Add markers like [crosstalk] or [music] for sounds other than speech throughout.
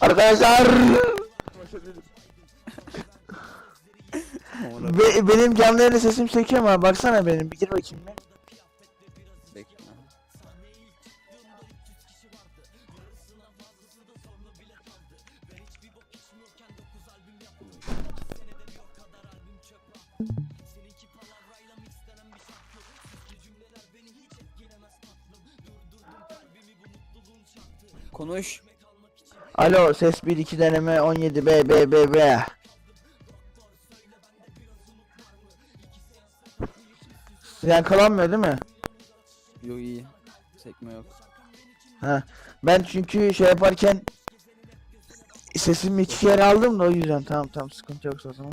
Arkadaşlar be- benim canlı sesim çekiyor ama baksana benim bir gir bakayım bir. Konuş. Alo ses 1 2 deneme 17 B B B B. Yankılanmıyor değil mi? Yo iyi. Sekme yok. Ha. Ben çünkü şey yaparken sesimi iki kere aldım da o yüzden tamam tamam sıkıntı yoksa o zaman.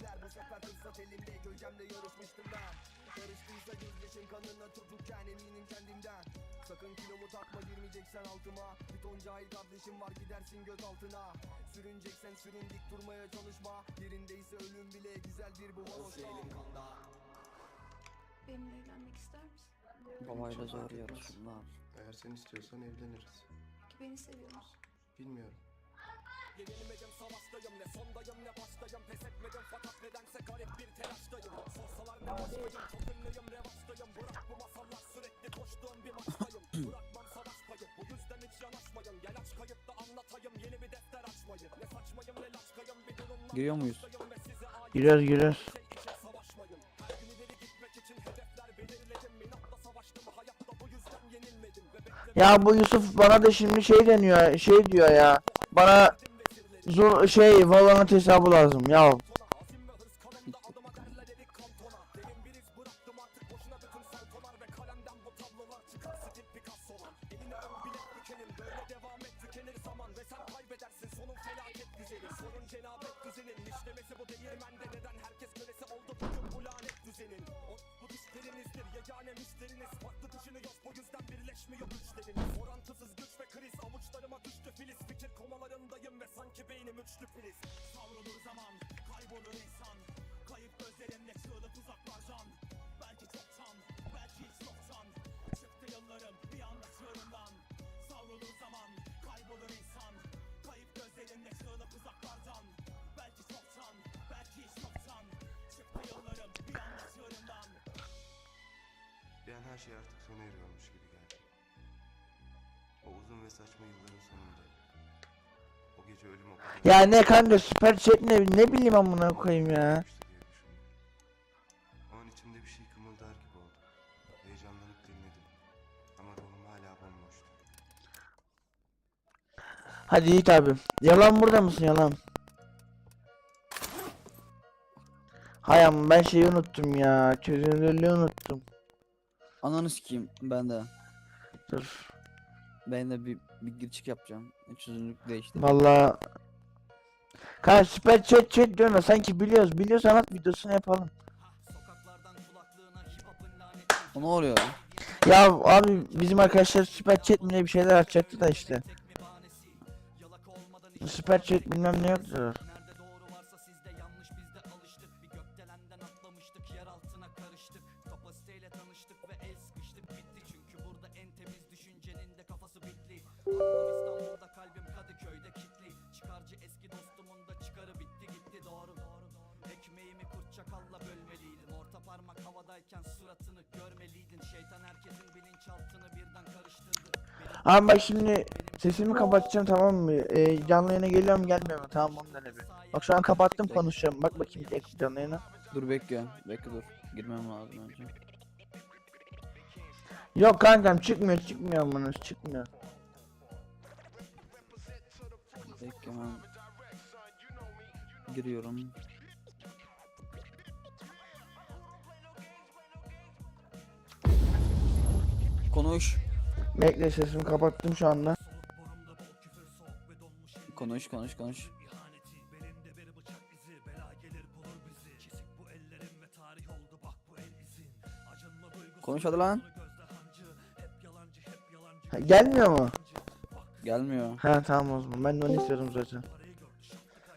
Zaten Kim amına koyayım? arkadaşlar benim ya. Aa, Sakın kilomu takma girmeyeceksen altıma Bir ton cahil kardeşim var gidersin göz altına Sürüneceksen sürün dik durmaya çalışma Yerindeyse ölüm bile güzeldir bu horoşma Benimle evlenmek ister misin? Babayla zor yarışımlar. Eğer sen istiyorsan evleniriz. Ki beni seviyor musun? Bilmiyorum. Yenilmeyeceğim savaştayım. Ne sondayım ne baştayım. Pes etmedim fakat nedense garip bir telaştayım. Sorsalar ne baştayım çok ünlüyüm revaçtayım. Bırak bu masallar sürekli koştuğum bir maçtayım. [clears throat] Bırakmam savaş payı bu yüzden hiç yanaşmayın. Gel aç kayıtta anlatayım yeni bir defter açmayın Ne saçmayım ne laçkayım bir durumla Giriyor muyuz? Giriyoruz giriyoruz. şey yenilmedim. Ya bu Yusuf bana da şimdi şey deniyor şey diyor ya. Bana zor şey Valorant hesabı lazım ya. Orantısız güç ve kriz. Avuçlarıma düştü filiz Fikir komalarındayım sanki beynim üçlü priz. Savrulur zaman kaybolur insan. Kayıp gözlerinde çığlık uzaklar can Belki çoktan belki hiç yoktan. Çıktı yıllarım bir anda çığırından Savrulur zaman kaybolur insan. Kayıp gözlerinde çığlık uzaklardan. Belki çoktan belki hiç yoktan. Çıktı yıllarım bir anda çığırından an her şey artık sona eriyormuş gibi geldi. O uzun ve saçma yılların sonunda. O gece ölüm Ya ne kanka süper chat ne ne bileyim amına koyayım ya. O an içimde bir şey kımıldar gibi oldu. Heyecanlanıp dinledim. Ama ruhum hala bomboştu. Hadi Yiğit abi. Yalan burada mısın yalan? Hay amma ben şeyi unuttum ya. Çözünürlüğü unuttum. Ananı sikeyim ben de. Dur. Ben de bir, bir girişik yapacağım. Çözünürlük değişti. Valla. Kanka süper chat chat diyorsun sanki biliyoruz. Biliyorsan at videosunu yapalım. O ne oluyor? Ya abi bizim arkadaşlar süper chat mi ne bir şeyler açacaktı da işte. Süper chat bilmem ne yoktu. Parmak havadayken suratını görmeliydin Şeytan herkesin bilinçaltını birden karıştırdı Abi bak şimdi sesimi kapatacağım tamam mı? Ee, canlı yayına geliyor mu gelmiyor mu? Tamam onu dene bir. Bak şu an kapattım konuşacağım. Bak bakayım ek- canlı yayına. Dur bekle. Bekle dur. Girmem lazım önce. Yok kankam çıkmıyor çıkmıyor amına çıkmıyor. Bekle hemen. Giriyorum. Konuş. Bekle sesimi kapattım şu anda. Konuş konuş konuş. Konuş hadi lan. Ha, gelmiyor mu? Gelmiyor. Ha tamam o zaman. Ben de onu istiyorum zaten.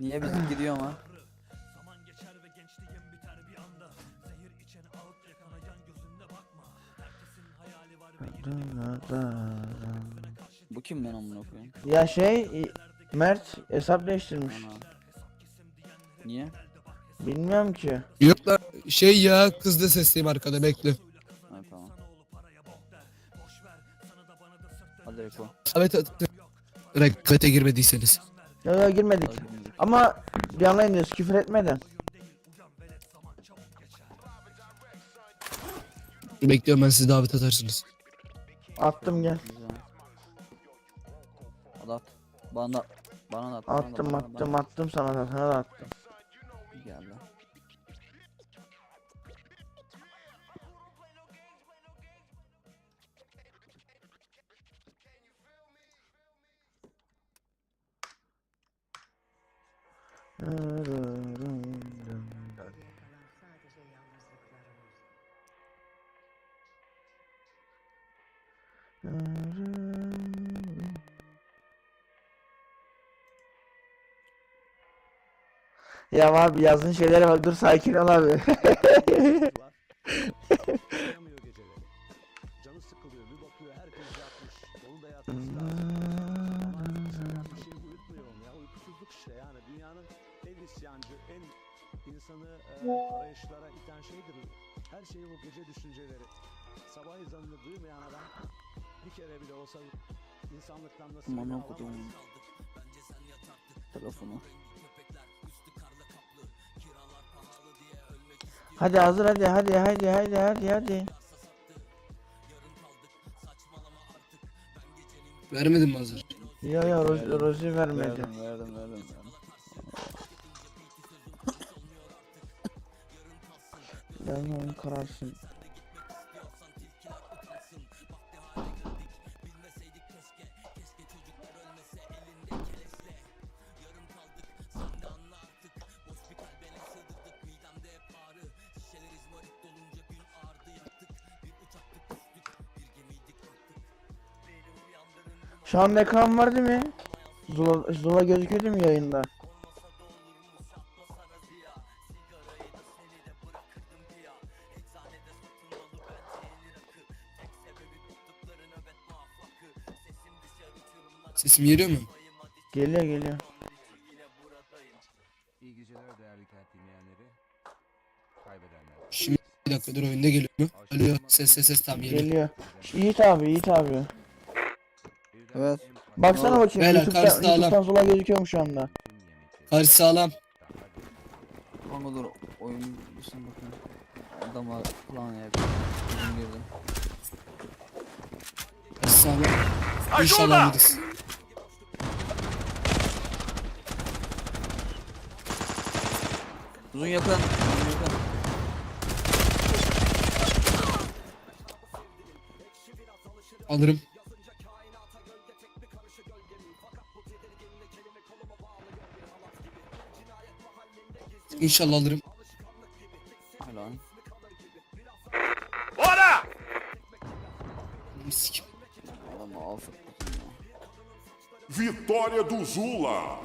Niye bizim gidiyor ama? Bu kim lan amına koyayım? Ya şey Mert hesap değiştirmiş. Ana. Niye? Bilmiyorum ki. Yok lan şey ya kız da sesliyim arkada bekle. Ha tamam. Hadi Eko. Ahmet rekabete girmediyseniz. Ya ya girmedik. Hadi. Ama canlı yayındayız küfür etmeden. Bekliyorum ben sizi davet atarsınız. Attım gel. Hadi at. Bana. Bana da at. bana da, Attım bana attım bana attım sana da sana da attım. Gel lan. Ya abi yazdığın şeylere bak dur sakin ol abi. İnsanı e, arayışlara iten şeydir. Her şeyi bu gece düşünceleri. Sabah ezanını duymayan adam bir kere bile olsa insanlıktan nasıl okudum. alamaz. Telefonu. Hadi hazır hadi hadi hadi hadi hadi hadi. Vermedim mi hazır? Ya ya Rozi. Rozi vermedi. Verdim verdim verdim. verdim. Ben onu kararsın. Şu anda ekran var değil mi? Zula, Zula gözüküyor değil mi yayında? Sesim geliyor mu? Geliyor geliyor. İyi geceler değerli kent dinleyenleri. Kaybedenler. Şimdi bir dakika dur oyunda geliyor mu? Alo ses ses ses tam geliyor. Geliyor. Yiğit abi Yiğit abi. Evet. Baksana bakayım Beyler, YouTube'dan, karşıda alan. YouTube'dan Zula gözüküyor mu şu anda? Karşı sağlam. Kanka dur oyun dışına bakayım. Adama falan ya. Bizim girdim. Karşı sağlam. İnşallah alırız. Uzun yakın. Uzun yakın. Alırım. İnşallah alırım. Helal. Sikim. Adamı affettim ya. Vitória do Zula.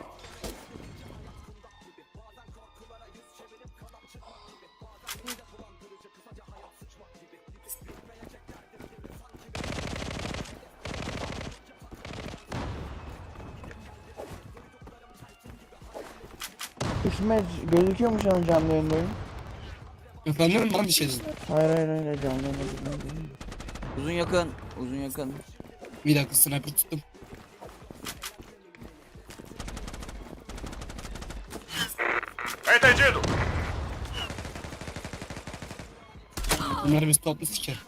İsmet gözüküyor mu şu an canlı yayında oyun? Efendim var bir şey dedin. Hayır hayır hayır canlı yayında değil. Uzun yakın. Uzun yakın. Bir dakika sniper tuttum. Entendido. Bunlar biz toplu siker.